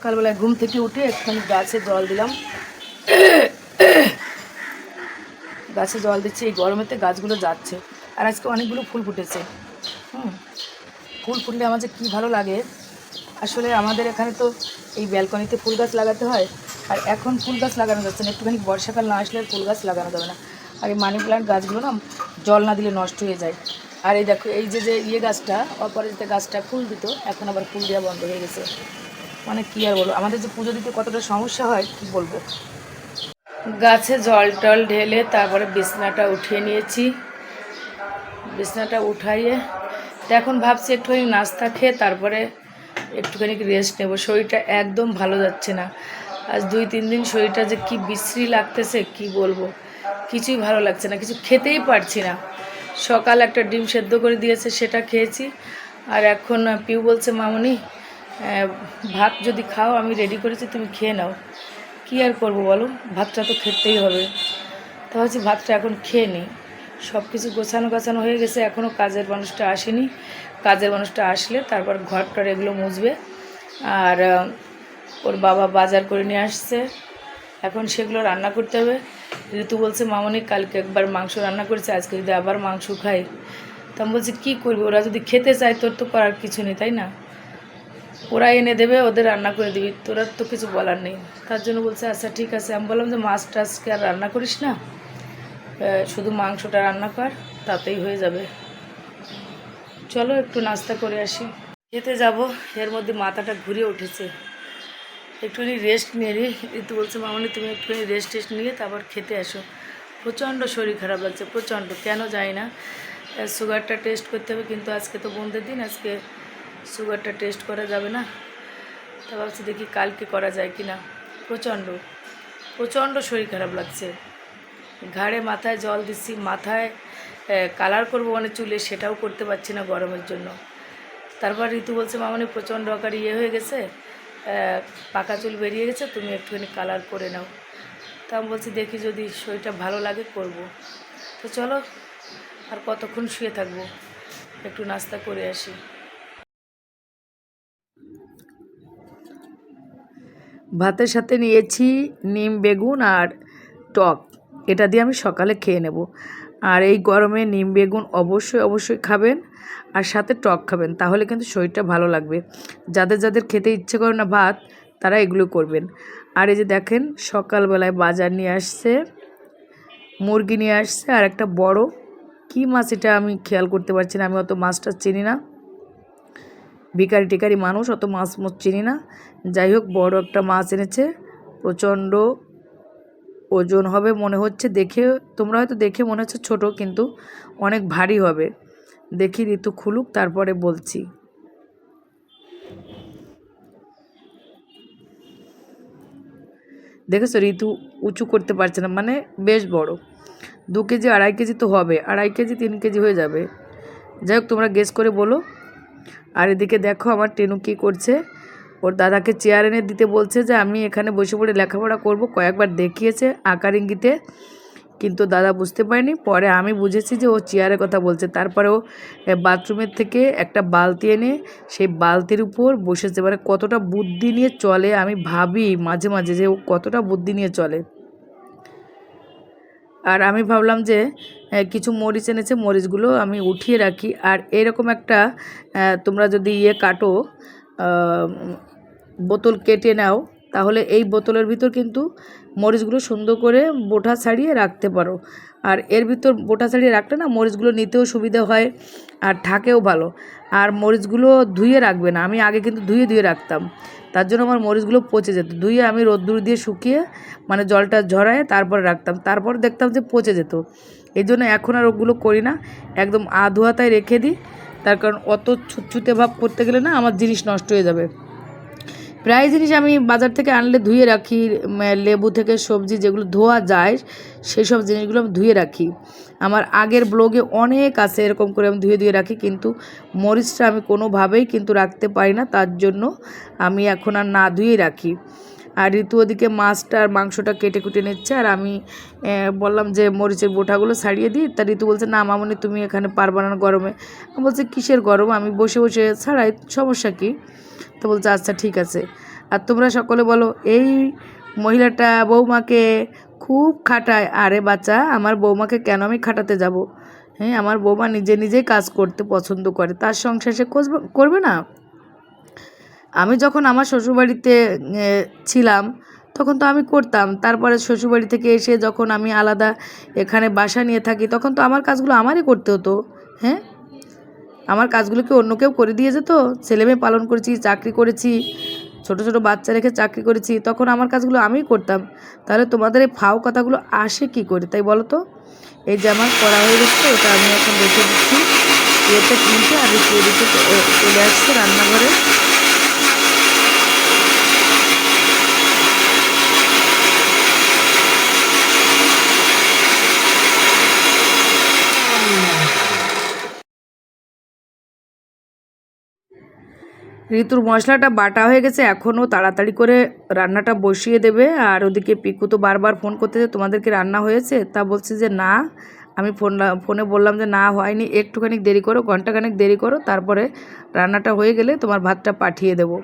সকালবেলায় ঘুম থেকে উঠে একটুখানি গাছে জল দিলাম। গাছে জল দিচ্ছে, এই গরমেতে গাছগুলো যাচ্ছে। আর আজকে অনেকগুলো ফুল ফুটেছে। হুম, ফুল ফুটলে আমার কী ভালো লাগে। আসলে আমাদের এখানে তো এই ব্যালকনিতে ফুল গাছ লাগাতে হয়, আর এখন ফুল গাছ লাগানো যাচ্ছে না। একটুখানি বর্ষাকাল না আসলে ফুল গাছ লাগানো যাবে না। আর এই মানি প্লান্ট গাছগুলো না জল না দিলে নষ্ট হয়ে যায়। আর এই দেখো, এই যে যে ইয়ে গাছটা, অপরাজিতা গাছটা, ফুল দিত, এখন আবার ফুল দেওয়া বন্ধ হয়ে গেছে। মানে কী আর বলব? আমাদের যে পুজো দিতে কতটা সমস্যা হয়, কী বলব? গাছে জল টল ঢেলে তারপরে বিছনাটা উঠিয়ে নিয়েছি। বিছনাটা উঠাইয়ে, তো এখন ভাবছি একটুখানি নাস্তা খেয়ে তারপরে একটুখানি রেস্ট নেব। শরীরটা একদম ভালো যাচ্ছে না। আজ দুই তিন দিন শরীরটা যে কি বিশ্রী লাগতেছে, কি বলব? কিছুই ভালো লাগছে না, কিছু খেতেই পারছি না। সকাল একটা ডিম সেদ্ধ করে দিয়েছে, সেটা খেয়েছি। আর এখন পিউ বলছে, মামনি ভাত যদি খাও, আমি রেডি করেছি, তুমি খেয়ে নাও। কী আর করব বলো? ভাতটা তো খেতেই হবে। তা ভাবছি ভাতটা এখন খেয়ে নিই। সব কিছু গোছানো গোছানো হয়ে গেছে এখনও কাজের মানুষটা আসেনি। কাজের মানুষটা আসলে তারপর ঘরটার এগুলো মুছবে। আর ওর বাবা বাজার করে নিয়ে আসছে। এখন সেগুলো রান্না করতে হবে। ঋতু বলছে, মামনি, কালকে একবার মাংস রান্না করেছে, আজকে যদি আবার মাংস খাই। তা আমি বলছি, কী করবি? ওরা যদি খেতে চায়, তোর তো করার কিছু নেই, তাই না? ওরা এনে দেবে, ওদের রান্না করে দিবি। তোর তো কিছু বলার নেই। তার জন্য বলছে আচ্ছা ঠিক আছে। আমি বললাম যে, মাছ টাছকে আর রান্না করিস না? শুধু মাংসটা রান্না কর, তাতেই হয়ে যাবে। চলো, একটু নাস্তা করে আসি। খেতে যাব, এর মধ্যে মাথাটা ঘুরে উঠেছে। একটুখানি রেস্ট নিয়ে নিই ঋতু বলছে, মামনি, তুমি একটুখানি রেস্ট টেস্ট নিয়ে তারপর খেতে আসো। প্রচণ্ড শরীর খারাপ লাগছে, প্রচণ্ড। কেন যাই না। সুগারটা টেস্ট করতে হবে, কিন্তু আজকে তো বন্ধের দিন, আজকে সুগারটা টেস্ট করা যাবে না। তা ভাবছি দেখি কালকে করা যায় কি না। প্রচণ্ড প্রচণ্ড শরীর খারাপ লাগছে। ঘাড়ে মাথায় জল দিচ্ছি, মাথায় কালার করব মানে চুলে, সেটাও করতে পারছি না গরমের জন্য। তারপর ঋতু বলছে, মামনি, প্রচণ্ড আকার ইয়ে হয়ে গেছে পাকা চুল বেরিয়ে গেছে, তুমি একটুখানি কালার করে নাও। তা আমি বলছি, দেখি যদি শরীরটা ভালো লাগে, করব। তো চলো, আর কতক্ষণ শুয়ে থাকব, একটু নাস্তা করে আসি। ভাতের সাথে নিয়েছি নিম, বেগুন আর টক। এটা দিয়ে আমি সকালে খেয়ে নেব। আর এই গরমে নিম, বেগুন অবশ্যই অবশ্যই খাবেন আর সাথে টক খাবেন। তাহলে কিন্তু শরীরটা ভালো লাগবে। যাদের যাদের খেতে ইচ্ছে করে না ভাত, তারা এগুলো করবেন। আর এই যে দেখেন, সকালবেলায় বাজার নিয়ে আসছে, মুরগি নিয়ে আসছে, আর একটা বড়, কী মাছ এটা আমি খেয়াল করতে পারছি না, আমি অত মাছটা চিনি না। ভিকারি টিকারি মানুষ, অত মাছ মাছ চিনি না। যাই হোক, বড় একটা মাছ এনেছে। প্রচণ্ড ওজন হবে মনে হচ্ছে। দেখে, তোমরা হয়তো দেখে মনে হচ্ছে ছোট, কিন্তু অনেক ভারী হবে। দেখি, ঋতু খুলুক, তারপরে বলছি। দেখেছ, ঋতু উঁচু করতে পারছে না মানে বেশ বড়। দু কেজি, আড়াই কেজি তো হবে। আড়াই কেজি, তিন কেজি হয়ে যাবে। যাই হোক, তোমরা গেস করে বলো। আর এদিকে দেখো আমার টেনু কী করছে। ওর দাদাকে চেয়ার এনে দিতে বলছে যে, আমি এখানে বসে পড়ে লেখাপড়া করব। কয়েকবার দেখিয়েছে আকার ইঙ্গিতে, কিন্তু দাদা বুঝতে পারেনি। পরে আমি বুঝেছি যে, ও চেয়ারের কথা বলছে। তারপরে ও বাথরুমের থেকে একটা বালতি এনে সেই বালতির উপর বসেছে। মানে কতটা বুদ্ধি নিয়ে চলে আমি ভাবি মাঝে মাঝে যে, ও কতটা বুদ্ধি নিয়ে চলে। আর আমি ভাবলাম যে কিছু মরিচ এনেছে, মরিচগুলো আমি উঠিয়ে রাখি। আর এরকম একটা তোমরা যদি ইয়ে কাটো বোতল কেটে নাও, তাহলে এই বোতলের ভিতর কিন্তু মরিচগুলো সুন্দর করে বোটা ছাড়িয়ে রাখতে পারো। আর এর ভিতর বোটা ছাড়িয়ে রাখলে না, মরিচগুলো নিতেও সুবিধা হয় আর থাকেও ভালো। আর মরিচগুলো ধুয়ে রাখবে না, আমি আগে কিন্তু ধুয়ে ধুয়ে রাখতাম। তার জন্য আমার মরিচগুলো পচে যেত। ধুয়ে আমি রোদ্দুর দিয়ে শুকিয়ে মানে জলটা ঝরায় তারপর রাখতাম। তারপর দেখতাম যে পচে যেত। এই জন্য এখন আর ওগুলো করি না। একদম আধুয়াতায় রেখে দিই। তার কারণ অত ছুটছুটে ভাব করতে গেলে না আমার জিনিস নষ্ট হয়ে যাবে। প্রায় জিনিস আমি বাজার থেকে আনলে ধুয়ে রাখি লেবু থেকে সবজি যেগুলো ধোয়া যায় সেই সব জিনিসগুলো আমি ধুয়ে রাখি। আমার আগের ব্লগে অনেক আছে এরকম করে আমি ধুয়ে ধুয়ে রাখি, কিন্তু মরিচটা আমি কোনোভাবেই কিন্তু রাখতে পারি না, তার জন্য আমি এখন আর না ধুয়ে রাখি। আর ঋতু ওদিকে মাছটা আর মাংসটা কেটে কুটে নিচ্ছে, আর আমি বললাম যে মরিচের বোটাগুলো ছাড়িয়ে দিই। তা ঋতু বলছে, না মামনি, তুমি এখানে পারবা না গরমে। আমি বলছি, কিসের গরম? আমি বসে বসে ছাড়াই, সমস্যা কী? তো বলছে আচ্ছা ঠিক আছে। আর তোমরা সকলে বলো, এই মহিলাটা বৌমাকে খুব খাটায়। আরে বাচ্চা, আমার বৌমাকে কেন আমি খাটাতে যাব? হ্যাঁ আমার বৌমা নিজে নিজেই কাজ করতে পছন্দ করে। তার সংসার সে করবে না? আমি যখন আমার শ্বশুরবাড়িতে ছিলাম, তখন তো আমি করতাম। তারপরে শ্বশুরবাড়ি থেকে এসে যখন আমি আলাদা এখানে বাসা নিয়ে থাকি, তখন তো আমার কাজগুলো আমারই করতে হতো। হ্যাঁ? আমার কাজগুলো কি অন্য কেউ করে দিয়ে যেত? ছেলে মেয়ে পালন করেছি, চাকরি করেছি, ছোট ছোট বাচ্চা রেখে চাকরি করেছি, তখন আমার কাজগুলো আমিই করতাম। তাহলে তোমাদের এই ফাও কথাগুলো আসে কি করে, তাই বলো তো? এই যে আমার করা হয়ে গেছে ওটা আমি এখন রেখে দিচ্ছি। এতে কিনতে আর চলে আসছে রান্নাঘরে। ঋতুর মশলাটা বাটা হয়ে গেছে, এখনও তাড়াতাড়ি করে রান্নাটা বসিয়ে দেবে। আর ওদিকে পিকু তো বারবার ফোন করতেছে, তোমাদেরকে রান্না হয়েছে? তা বলছে যে, না। আমি ফোন ফোনে বললাম যে, না, হয়নি। একটুখানি দেরি করো, ঘন্টাখানেক দেরি করো, তারপরে রান্নাটা হয়ে গেলে তোমার ভাতটা পাঠিয়ে দেবো।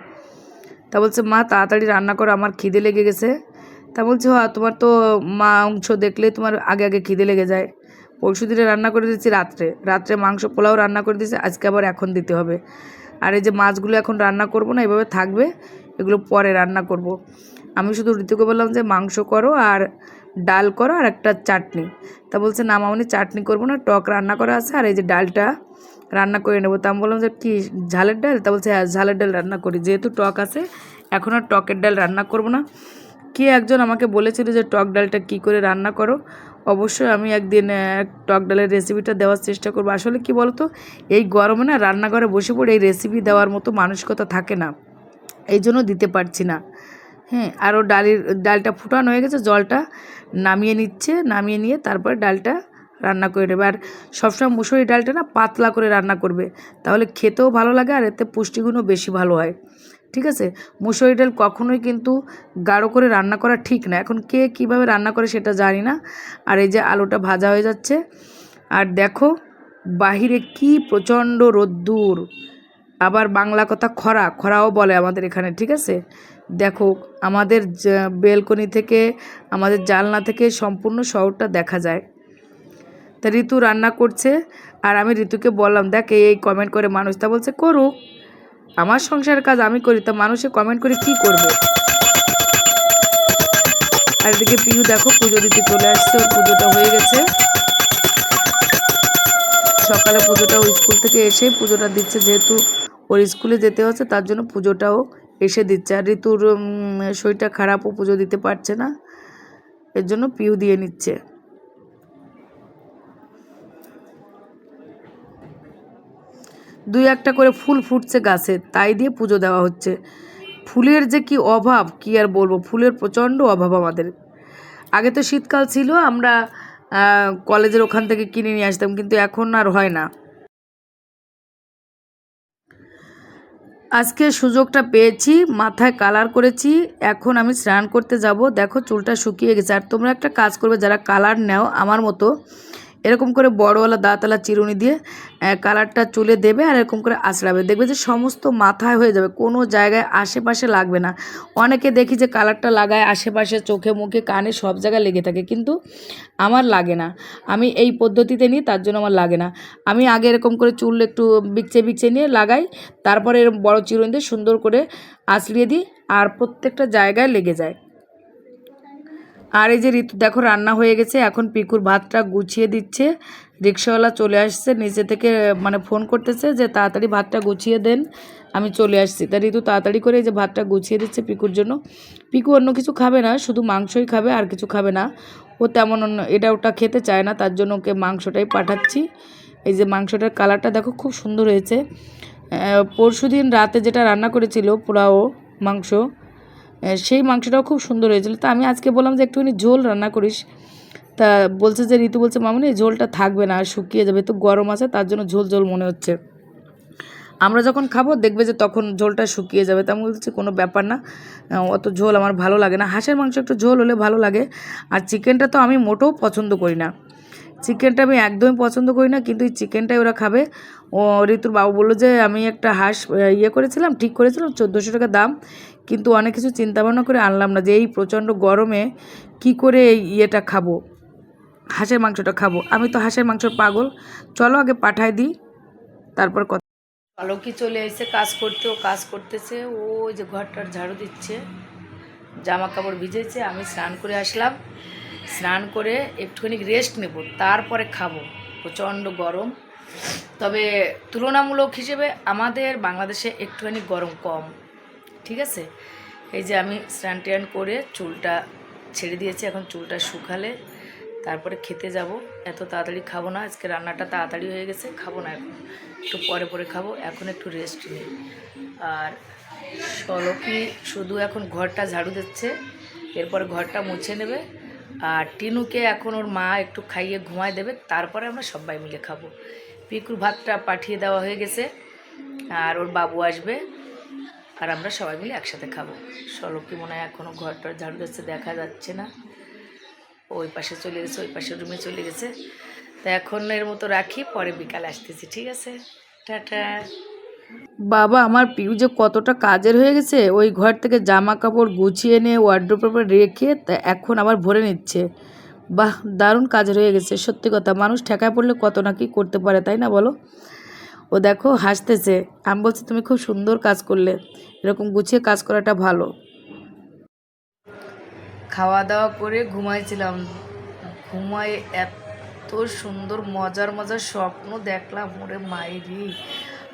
তা বলছে, মা, তাড়াতাড়ি রান্না করো, আমার খিদে লেগে গেছে। তা বলছে হ্যাঁ তোমার তো মাংস দেখলে তোমার আগে আগে খিদে লেগে যায়। পরশু দিনে রান্না করে দিচ্ছি রাত্রে। রাত্রে মাংস পোলাও রান্না করে দিয়েছি, আজকে আবার এখন দিতে হবে। আর এই যে মাছগুলো এখন রান্না করব না, এভাবে থাকবে, এগুলো পরে রান্না করব। আমি শুধু ঋতুকে বললাম যে মাংস করো আর ডাল করো আর একটা চাটনি। তা বলছে, না মামনি, চাটনি করব না, টক রান্না করা আছে আর এই যে ডালটা রান্না করে নেব। তা আমি বললাম যে, কি, ঝালের ডাল? তা বলছে হ্যাঁ ঝালের ডাল রান্না করি। যেহেতু টক আছে, এখন আর টকের ডাল রান্না করব না। কে একজন আমাকে বলেছিল যে টক ডালটা কি করে রান্না করো। অবশ্যই আমি একদিন টক ডালের রেসিপিটা দেওয়ার চেষ্টা করব। আসলে কি বলতো, এই গরমে না রান্নাঘরে বসে পড়ে এই রেসিপি দেওয়ার মতো মানসিকতা থাকে না। এই জন্য দিতে পারছি না। হ্যাঁ আরও ডালের, ডালটা ফুটানো হয়ে গেছে, জলটা নামিয়ে নিচ্ছে, নামিয়ে নিয়ে তারপরে ডালটা রান্না করে নেবে। আর সবসময় মুসুরি ডালটা না পাতলা করে রান্না করবে। তাহলে খেতেও ভালো লাগে আর এতে পুষ্টিগুণও বেশি ভালো হয়। ঠিক আছে? মুসুরি ডাল কখনোই কিন্তু গাঢ় করে রান্না করা ঠিক না। এখন কে কীভাবে রান্না করে সেটা জানি না। আর এই যে আলুটা ভাজা হয়ে যাচ্ছে। আর দেখো, বাহিরে কি প্রচণ্ড রোদ্দুর। আবার বাংলা কথা খরা, খরাও বলে আমাদের এখানে, ঠিক আছে? দেখো, আমাদের বেলকনি থেকে, আমাদের জালনা থেকে সম্পূর্ণ শহরটা দেখা যায়। তা ঋতু রান্না করছে। আর আমি ঋতুকে বললাম, দেখ, এই কমেন্ট করে মানুষ তা বলছে, করুক। আমার সংসারের কাজ আমি করি, তা মানুষে কমেন্ট করে কি করবে? আর এদিকে পিহু দেখো, পুজো দিতে চলে আসছে, ওর পুজোটা হয়ে গেছে। সকালে পুজোটা ও স্কুল থেকে এসে পুজোটা দিচ্ছে, যেহেতু ওর স্কুলে যেতে হচ্ছে, তার জন্য পুজোটাও এসে দিচ্ছে। আর ঋতুর শরীরটা খারাপ ও পুজো দিতে পারছে না, এর জন্য পিউ দিয়ে নিচ্ছে। দুই একটা করে ফুল ফুটছে গাছে, তাই দিয়ে পুজো দেওয়া হচ্ছে। ফুলের যে কি অভাব, কি আর বলব? ফুলের প্রচণ্ড অভাব আমাদের। আগে তো শীতকাল ছিল, আমরা কলেজের ওখান থেকে কিনে নিয়ে আসতাম, কিন্তু এখন আর হয় না। আজকে সুযোগটা পেয়েছি, মাথায় কালার করেছি, এখন আমি স্নান করতে যাব। দেখো চুলটা শুকিয়ে গেছে। আর তোমরা একটা কাজ করবে, যারা কালার নাও, আমার মতো এরকম করে বড়ওয়ালা দাঁতওয়ালা চিরুনি দিয়ে কালারটা চুলে দেবে আর এরকম করে আঁচড়াবে। দেখবে যে সমস্ত মাথায় হয়ে যাবে, কোনো জায়গায় আশেপাশে লাগবে না। অনেকে দেখি যে কালারটা লাগায় আশেপাশে চোখে মুখে কানে সব জায়গায় লেগে থাকে, কিন্তু আমার লাগে না। আমি এই পদ্ধতিতে নিই, তার জন্য আমার লাগে না। আমি আগে এরকম করে চুল একটু বিকচে বিকচে নিয়ে লাগাই, তারপরে এরকম বড় চিরুনি দিয়ে সুন্দর করে আঁচড়িয়ে দিই, আর প্রত্যেকটা জায়গায় লেগে যায়। আর এই যে ঋতু দেখো রান্না হয়ে গেছে, এখন পিকুর ভাতটা গুছিয়ে দিচ্ছে। রিক্সাওয়ালা চলে আসছে নিচে থেকে মানে ফোন করতেছে যে তাড়াতাড়ি ভাতটা গুছিয়ে দেন, আমি চলে আসছি। তা ঋতু তাড়াতাড়ি করে এই যে ভাতটা গুছিয়ে দিচ্ছে পিকুর জন্য। পিকু অন্য কিছু খাবে না, শুধু মাংসই খাবে, আর কিছু খাবে না। ও তেমন অন্য, এটা ওটা খেতে চায় না, তার জন্য ওকে মাংসটাই পাঠাচ্ছি। এই যে মাংসটার কালারটা দেখো খুব সুন্দর হয়েছে। পরশু দিন রাতে যেটা রান্না করেছিল পোলাও, মাংস সেই মাংসটাও খুব সুন্দর হয়েছিল। তা আমি আজকে বললাম যে একটুখানি ঝোল রান্না করিস। তা বলছে যে, ঋতু বলছে, মামনি ঝোলটা থাকবে না শুকিয়ে যাবে, তো গরম আছে, তার জন্য ঝোল ঝোল মনে হচ্ছে। আমরা যখন খাব, দেখবে যে তখন ঝোলটা শুকিয়ে যাবে। তা আমি বলছি, কোনো ব্যাপার না অত ঝোল আমার ভালো লাগে না। হাঁসের মাংস একটু ঝোল হলে ভালো লাগে, আর চিকেনটা তো আমি মোটেও পছন্দ করি না। চিকেনটা আমি একদমই পছন্দ করি না, কিন্তু এই চিকেনটাই ওরা খাবে। ও, ঋতুর বাবু বলল যে, আমি একটা হাঁস ইয়ে করেছিলাম, ঠিক করেছিলাম, চোদ্দোশো টাকা দাম, কিন্তু অনেক কিছু চিন্তা ভাবনা করে আনলাম না যে, এই প্রচণ্ড গরমে কি করে এই ইয়েটা খাব, হাঁসের মাংসটা খাব। আমি তো হাঁসের মাংস পাগল। চলো আগে পাঠায় দিই, তারপর কথা আলোকি চলে এসে কাজ করতে, ও কাজ করতেছে, ও যে ঘরটার ঝাড়ু দিচ্ছে, জামা কাপড় ভিজেছে, আমি স্নান করে আসলাম। স্নান করে একটুখানি রেস্ট নেব, তারপরে খাব। প্রচণ্ড গরম। তবে তুলনামূলক হিসেবে আমাদের বাংলাদেশে একটুখানি গরম কম, ঠিক আছে? এই যে আমি স্নান টান করে চুলটা ছেড়ে দিয়েছি, এখন চুলটা শুকালে তারপরে খেতে যাব। এত তাড়াতাড়ি খাব না, আজকে রান্নাটা তাড়াতাড়ি হয়ে গেছে, খাব না এখন। একটু পরে পরে খাব, এখন একটু রেস্ট নিই। আর সলকি শুধু এখন ঘরটা ঝাড়ু দিচ্ছে, এরপর ঘরটা মুছে নেবে আর টিনুকে এখন ওর মা একটু খাইয়ে ঘুমায় দেবে, তারপরে আমরা সবাই মিলে খাব। পিকুর ভাতটা পাঠিয়ে দেওয়া হয়ে গেছে, আর ওর বাবু আসবে, আর আমরা সবাই মিলে একসাথে খাব। সলকি মনে হয় এখনও ঘরটা ঝাড়ু দিচ্ছে, দেখা যাচ্ছে না। ওই পাশে চলে গেছে, ওই পাশে রুমে চলে গেছে। তা এখন এর মতো রাখি, পরে বিকালে আসতেছি, ঠিক আছে? টাটা। বাবা, আমার পিউ যে কতটা কাজের হয়ে গেছে, ওই ঘর থেকে জামা কাপড় গুছিয়ে নিয়ে ওয়ার্ড্রোপে রেখে তা এখন আবার ভরে নিচ্ছে। বাহ, দারুণ কাজের হয়ে গেছে, সত্যি কথা। মানুষ ঠেকায় পড়লে কত না কি করতে পারে, তাই না বলো? ও দেখো, হাসতেছে। আমি বলছি, তুমি খুব সুন্দর কাজ করলে। এরকম গুছিয়ে কাজ করাটা ভালো। খাওয়া দাওয়া করে ঘুমাইছিলাম। ঘুমায় এত সুন্দর, মজার মজার স্বপ্ন দেখলাম। ওরে মায়েরই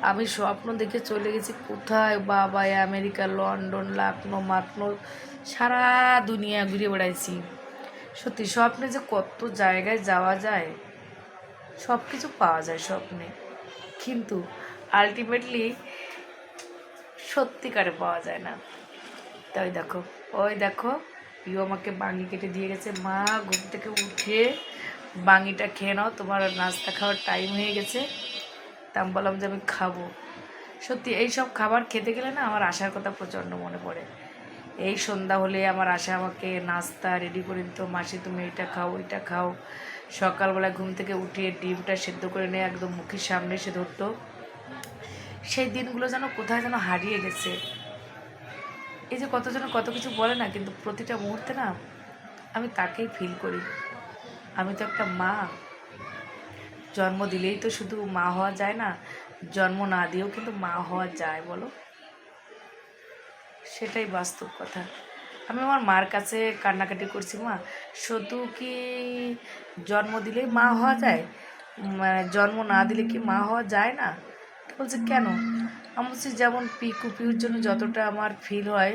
আমি স্বপ্ন দেখে চলে গেছি কোথায়? বাবা আমেরিকা, লন্ডন লাকনো মাকনো সারা দুনিয়া ঘুরে বেড়াইছি। সত্যি, স্বপ্নে যে কত জায়গায় যাওয়া যায় সব কিছু পাওয়া যায় স্বপ্নে। কিন্তু আলটিমেটলি সত্যিকারে পাওয়া যায় না। তাই দেখো, ওই দেখো পিও আমাকে বাঙি কেটে দিয়ে গেছে। মা, ঘুম থেকে উঠে বাঙিটা খেয়ে নাও, তোমার নাস্তা খাওয়ার টাইম হয়ে গেছে। আমি বললাম যে আমি খাব। সত্যি এই সব খাবার খেতে গেলে না আমার আশার কথা প্রচণ্ড মনে পড়ে। এই সন্ধ্যা হলে আমার আশা আমাকে নাস্তা রেডি করে দিত, মাসি, তুমি এটা খাও, ওইটা খাও। সকালবেলা ঘুম থেকে উঠিয়ে ডিমটা সেদ্ধ করে নিয়ে একদম মুখের সামনে এসে ধরতো। সেই দিনগুলো যেন কোথায় যেন হারিয়ে গেছে। এই যে কতজন কত কিছু বলে না, কিন্তু প্রতিটা মুহূর্তে না আমি তাকেই ফিল করি। আমি তো একটা মা। জন্ম দিলেই তো শুধু মা হওয়া যায় না, জন্ম না দিয়েও কিন্তু মা হওয়া যায় বলো? সেটাই বাস্তব কথা। আমি আমার মার কাছে কান্নাকাটি করছি, মা। শুধু কি জন্ম দিলেই মা হওয়া যায়? মানে জন্ম না দিলে কি মা হওয়া যায় না? বলছে, কেন? আমি বলছি, যেমন পিকু পিউর জন্য যতটা আমার ফিল হয়,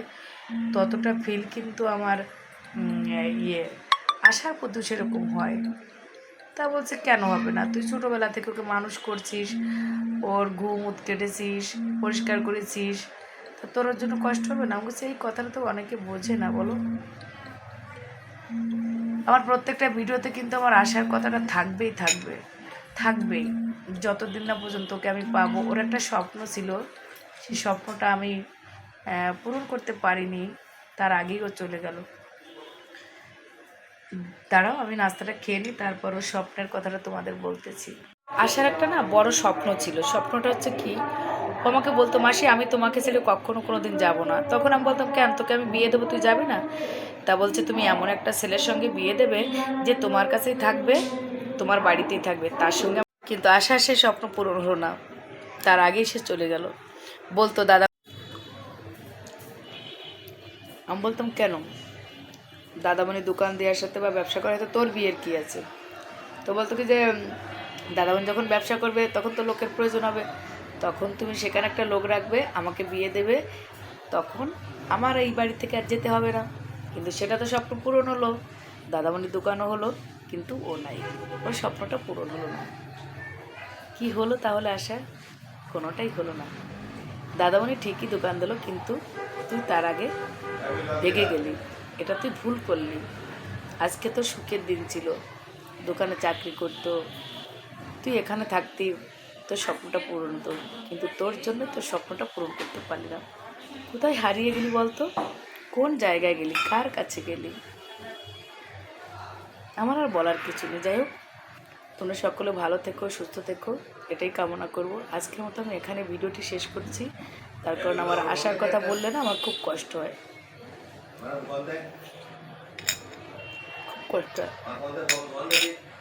ততটা ফিল কিন্তু আমার ইয়ে আশার প্রতি সেরকম হয়। তা বলছে, কেন হবে না? তুই ছোটোবেলা থেকে ওকে মানুষ করছিস, ওর ঘুম উত কেটেছিস পরিষ্কার করেছিস। তা তোর জন্য কষ্ট হবে না? আমি এই কথাটা তো অনেকে বোঝে না, বলো। আমার প্রত্যেকটা ভিডিওতে কিন্তু আমার আশার কথাটা থাকবেই, থাকবে, থাকবেই। যতদিন না পর্যন্ত ওকে আমি পাবো, ওর একটা স্বপ্ন ছিল, সেই স্বপ্নটা আমি পূরণ করতে পারিনি, তার আগেই ও চলে গেল। দাঁড়াও, আমি নাস্তাটা খেয়ে নিই, তারপর ওর স্বপ্নের কথাটা তোমাদের বলতেছি। আশার একটা না বড় স্বপ্ন ছিল। স্বপ্নটা হচ্ছে কি আমাকে বলতো, মাসি, আমি তোমাকে ছেড়ে কখনো কোনো দিন যাব না। তখন আমি বলতাম, কেন, তোকে আমি বিয়ে দেবো, তুই যাবি না? তা বলছে, তুমি এমন একটা ছেলের সঙ্গে বিয়ে দেবে যে তোমার কাছেই থাকবে, তোমার বাড়িতেই থাকবে। তার সঙ্গে কিন্তু আশা, সে স্বপ্ন পূরণ হলো না। তার আগেই সে চলে গেল। বলতো, দাদা আমি বলতাম, কেন? দাদামণি দোকান দেওয়ার সাথে বা ব্যবসা করার সাথে তোর বিয়ের কি আছে? তো বলতো কি যে দাদামণি যখন ব্যবসা করবে, তখন তো লোকের প্রয়োজন হবে। তখন তুমি সেখানে একটা লোক রাখবে, আমাকে বিয়ে দেবে, তখন আমার এই বাড়ি থেকে আর যেতে হবে না। কিন্তু সেটা তো স্বপ্ন পূরণ হলো। দাদামণির দোকানও হলো, কিন্তু ও নাই। ওর স্বপ্নটা পূরণ হলো না। কি হলো তাহলে আশা? কোনোটাই হলো না। দাদামণি ঠিকই দোকান দিল, কিন্তু তুই তার আগে ভেগে গেলি। এটা তুই ভুল করলি। আজকে তো সুখের দিন ছিল। দোকানে চাকরি করতো। তুই এখানে থাকতি, তোর স্বপ্নটা পূরণ হতো। কিন্তু তোর জন্য তোর স্বপ্নটা পূরণ করতে পারলি না। কোথায় হারিয়ে গেলি বলতো? কোন জায়গায় গেলি? কার কাছে গেলি? আমার আর বলার কিছু নেই। যাই হোক, তোমরা সকলে ভালো থেকো, সুস্থ থেকো। এটাই কামনা করব। আজকের মতো আমি এখানে ভিডিওটি শেষ করছি। তার কারণ আমার আসার কথা বললে না, আমার খুব কষ্ট হয়। খুব কষ্ট হয়